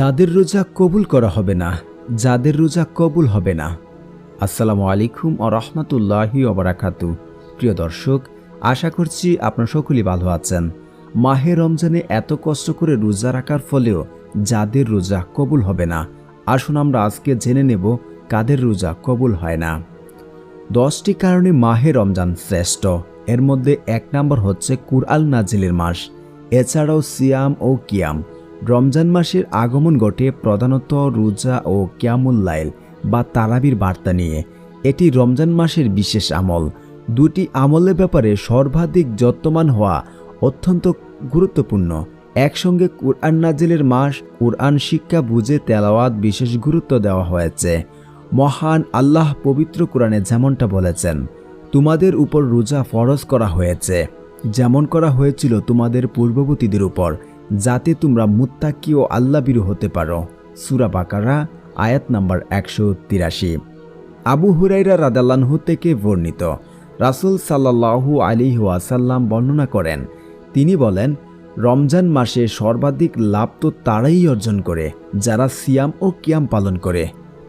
যাদের রোজা কবুল করা হবে না, যাদের রোজা কবুল হবে না। আসসালামু আলাইকুম ও রহমতুল্লাহি অবরাকাতু প্রিয় দর্শক, আশা করছি আপনার সকলেই ভালো আছেন। মাহে রমজানে এত কষ্ট করে রোজা রাখার ফলেও যাদের রোজা কবুল হবে না, আসুন আমরা আজকে জেনে নেব কাদের রোজা কবুল হয় না। দশটি কারণে মাহে রমজান শ্রেষ্ঠ। এর মধ্যে এক নম্বর হচ্ছে কুরআল নাজিলের মাস, এছাড়াও সিয়াম ও কিয়াম। রমজান মাসের আগমন ঘটে প্রধানত রোজা ও কিয়ামুল লাইল বা তারাবির বার্তা নিয়ে। এটি রমজান মাসের বিশেষ আমল। দুটি আমলের ব্যাপারে সর্বাধিক যত্নমান হওয়া অত্যন্ত গুরুত্বপূর্ণ। একসঙ্গে কুরআন নাজিলের মাস, কুরআন শিক্ষা বুঝে তেলাওয়াত বিশেষ গুরুত্ব দেওয়া হয়েছে। মহান আল্লাহ পবিত্র কোরআনে যেমনটা বলেছেন, তোমাদের উপর রোজা ফরজ করা হয়েছে। যেমন করা হয়েছিল তোমাদের পূর্ববর্তীদের উপর। যাতে তোমরা মুত্তাকি ও আল্লাবিরু হতে পারো। সুরা বাকারা, আয়াত নাম্বার একশো তিরাশি। আবু হুরাইরা রাদাল্লাহু থেকে বর্ণিত। রাসুল সাল্লাহু আলী ওয়াসাল্লাম বর্ণনা করেন, তিনি বলেন, রমজান মাসে সর্বাধিক লাভ তো তারাই অর্জন করে, যারা সিয়াম ও কিয়াম পালন করে।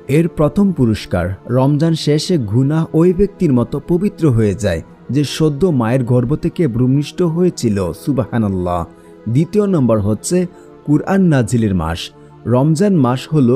এর প্রথম পুরস্কার, রমজান শেষে গুনাহ ওই ব্যক্তির মতো পবিত্র হয়ে যায়, যে সদ্য মায়ের গর্ভ থেকে ভ্রূমিষ্ট হয়েছিল, সুবাহানাল্লাহ। দ্বিতীয় নম্বর হচ্ছে কুরআন নাজিলের মাস। রমজান মাস হল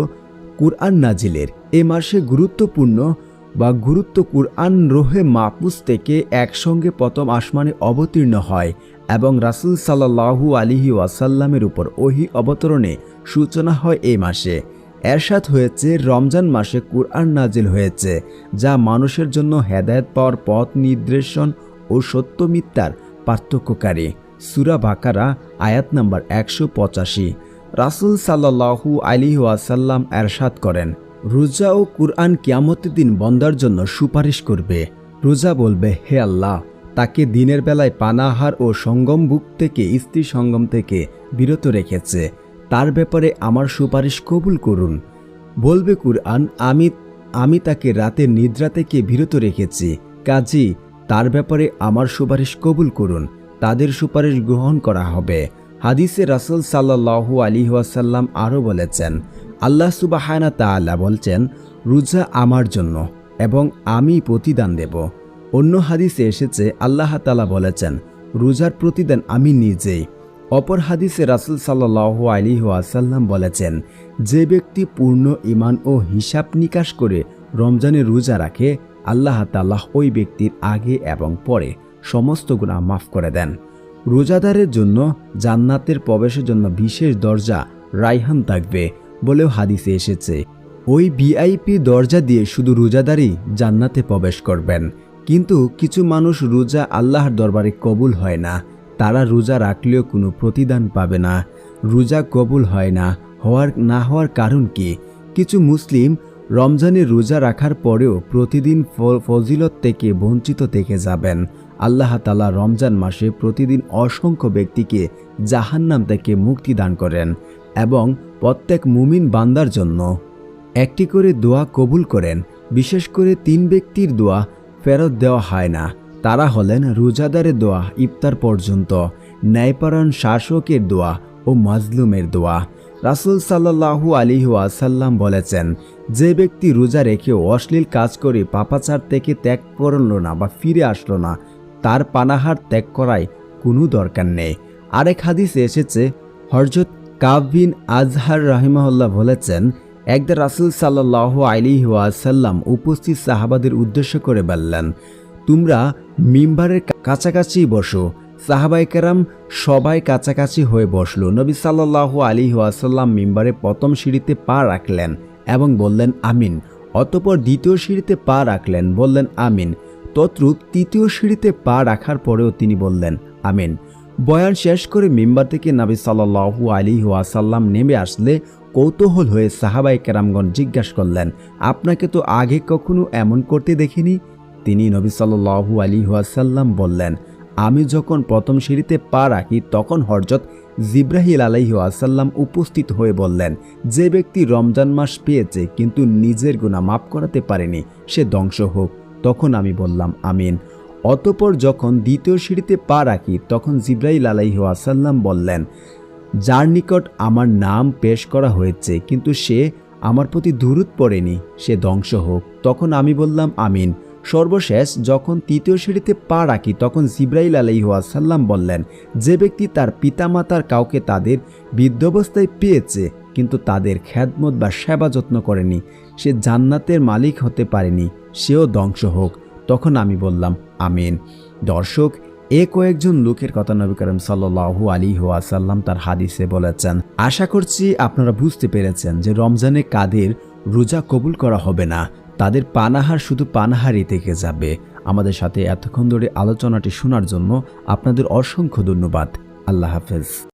কুরআন নাজিলের। এ মাসে গুরুত্বপূর্ণ বা গুরুত্ব কুরআন রোহে মাহফুজ থেকে একসঙ্গে প্রথম আসমানে অবতীর্ণ হয় এবং রাসুল সাল্লাহু আলিহি ওয়াসাল্লামের উপর ওহি অবতরণে সূচনা হয় এই মাসে। এরশাদ হয়েছে রমজান মাসে কুরআন নাজিল হয়েছে, যা মানুষের জন্য হেদায়ত পাওয়ার পথ নির্দেশন ও সত্য মিথ্যার পার্থক্যকারী। সুরা বাকারা, আয়াত নম্বর একশো পঁচাশি। রাসুল সাল্লাহু আলী ওয়াসাল্লাম এরশাদ করেন, রোজা ও কুরআন কিয়ামতের দিন বন্দার জন্য সুপারিশ করবে। রোজা বলবে, হে আল্লাহ, তাকে দিনের বেলায় পানাহার ও সঙ্গম বুক থেকে, স্ত্রী সঙ্গম থেকে বিরত রেখেছে। তার ব্যাপারে আমার সুপারিশ কবুল করুন। বলবে কুরআন, আমি আমি তাকে রাতের নিদ্রা থেকে বিরত রেখেছি। কাজী, তার ব্যাপারে আমার সুপারিশ কবুল করুন। তাদের সুপারিশ গ্রহণ করা হবে। হাদিসে রাসুল সাল্লাহু আলী ওয়াসাল্লাম আরও বলেছেন, আল্লাহ সুবাহানা তাআলা বলছেন, রোজা আমার জন্য এবং আমি প্রতিদান দেব। অন্য হাদিসে এসেছে, আল্লাহ তালা বলেছেন, রোজার প্রতিদান আমি নিজেই। অপর হাদিসে রাসুল সাল্লাহ আলী ওয়াসাল্লাম বলেছেন, যে ব্যক্তি পূর্ণ ইমান ও হিসাব নিকাশ করে রমজানে রোজা রাখে, আল্লাহ তাল্লাহ ওই ব্যক্তির আগে এবং পরে সমস্ত গুণা মাফ করে দেন। রোজাদারের জন্য জান্নাতের প্রবেশের জন্য বিশেষ দরজা রাইহান থাকবে বলেও হাদিসে এসেছে। ওই ভিআইপি দরজা দিয়ে শুধু রোজাদারই জান্নাতে প্রবেশ করবেন। কিন্তু কিছু মানুষ রোজা আল্লাহর দরবারে কবুল হয় না। তারা রোজা রাখলেও কোনো প্রতিদান পাবে না। রোজা কবুল হয় না। হওয়ার না হওয়ার কারণ কি? কিছু মুসলিম রমজানে রোজা রাখার পরেও প্রতিদিন ফজিলত থেকে বঞ্চিত থেকে যাবেন। আল্লাহ তালা রমজান মাসে প্রতিদিন অসংখ্য ব্যক্তিকে জাহান্নাম থেকে মুক্তি দান করেন এবং প্রত্যেক মুমিন বান্দার জন্য একটি করে দোয়া কবুল করেন। বিশেষ করে তিন ব্যক্তির দোয়া ফেরত দেওয়া হয় না। তারা হলেন রোজাদারের দোয়া ইফতার পর্যন্ত, ন্যায়পরায়ণ শাসকের দোয়া ও মাজলুমের দোয়া। রাসুল সাল্লাহু আলী ওয়াসাল্লাম বলেছেন, যে ব্যক্তি রোজা রেখে অশ্লীল কাজ করে পাপাচার থেকে ত্যাগ করল না বা ফিরে আসলো না তার পানাহার ত্যাগ করায় কোনো দরকার নেই। আরেক হাদিসে এসেছে হরজত কাবিন আজহার রাহিমাহুল্লাহ বলেছেন, একদা রাসুল সাল্লাহ আলী ওয়াসাল্লাম উপস্থিত সাহাবাদের উদ্দেশ্য করে বললেন, তোমরা মিম্বারের কাছাকাছি বসো। সাহাবাইকারাম সবাই কাছাকাছি হয়ে বসল। নবী সাল্লাহ আলী ওয়াসাল্লাম মিম্বারে প্রথম সিঁড়িতে পা রাখলেন এবং বললেন, আমিন। অতপর দ্বিতীয় সিঁড়িতে পা রাখলেন, বললেন, আমিন। তদ্রূপ তৃতীয় সিঁড়িতে পা রাখার পরেও তিনি বললেন, আমিন। বয়ান শেষ করে মেম্বার থেকে নাবি সাল্লাহু আলী ওয়াসাল্লাম নেমে আসলে কৌতূহল হয়ে সাহাবাই কেরামগণ জিজ্ঞাসা করলেন, আপনাকে তো আগে কখনো এমন করতে দেখিনি? তিনি নবী সাল্লাহু আলী ওয়াসাল্লাম বললেন, আমি যখন প্রথম সিঁড়িতে পা রাখি তখন হরজত জিব্রাহিল আলাইহি আসাল্লাম উপস্থিত হয়ে বললেন, যে ব্যক্তি রমজান মাস পেয়েছে কিন্তু নিজের গুণা মাফ করাতে পারেনি, সে ধ্বংস হোক। তখন আমি বললাম, আমিন। অতপর যখন দ্বিতীয় সিঁড়িতে পা রাখি, তখন জিব্রাইল আলাইহি আসাল্লাম বললেন, যার নিকট আমার নাম পেশ করা হয়েছে, কিন্তু সে আমার প্রতি দূরত পড়েনি, সে ধ্বংস হোক। তখন আমি বললাম, আমিন। সর্বশেষ যখন তৃতীয় সিঁড়িতে পা রাখি, তখন জিব্রাইল আলাইহাসাল্লাম বললেন, যে ব্যক্তি তার পিতামাতার কাউকে তাদের বৃদ্ধাবস্থায় পেয়েছে, কিন্তু তাদের খ্যাদমত বা সেবা যত্ন করেনি সে জান্নাতের মালিক হতে পারেনি, সেও ধ্বংস হোক। তখন আমি বললাম, আমিন। দর্শক, এ কয়েকজন লোকের কথা নবী করিম সাল্লু আলী ওয়াসাল্লাম তার হাদিসে বলেছেন, আশা করছি আপনারা বুঝতে পেরেছেন যে রমজানে কাদের রোজা কবুল করা হবে না। তাদের পানাহার শুধু পানাহারই থেকে যাবে। আমাদের সাথে এতক্ষণ ধরে আলোচনাটি শোনার জন্য আপনাদের অসংখ্য ধন্যবাদ। আল্লাহ হাফেজ।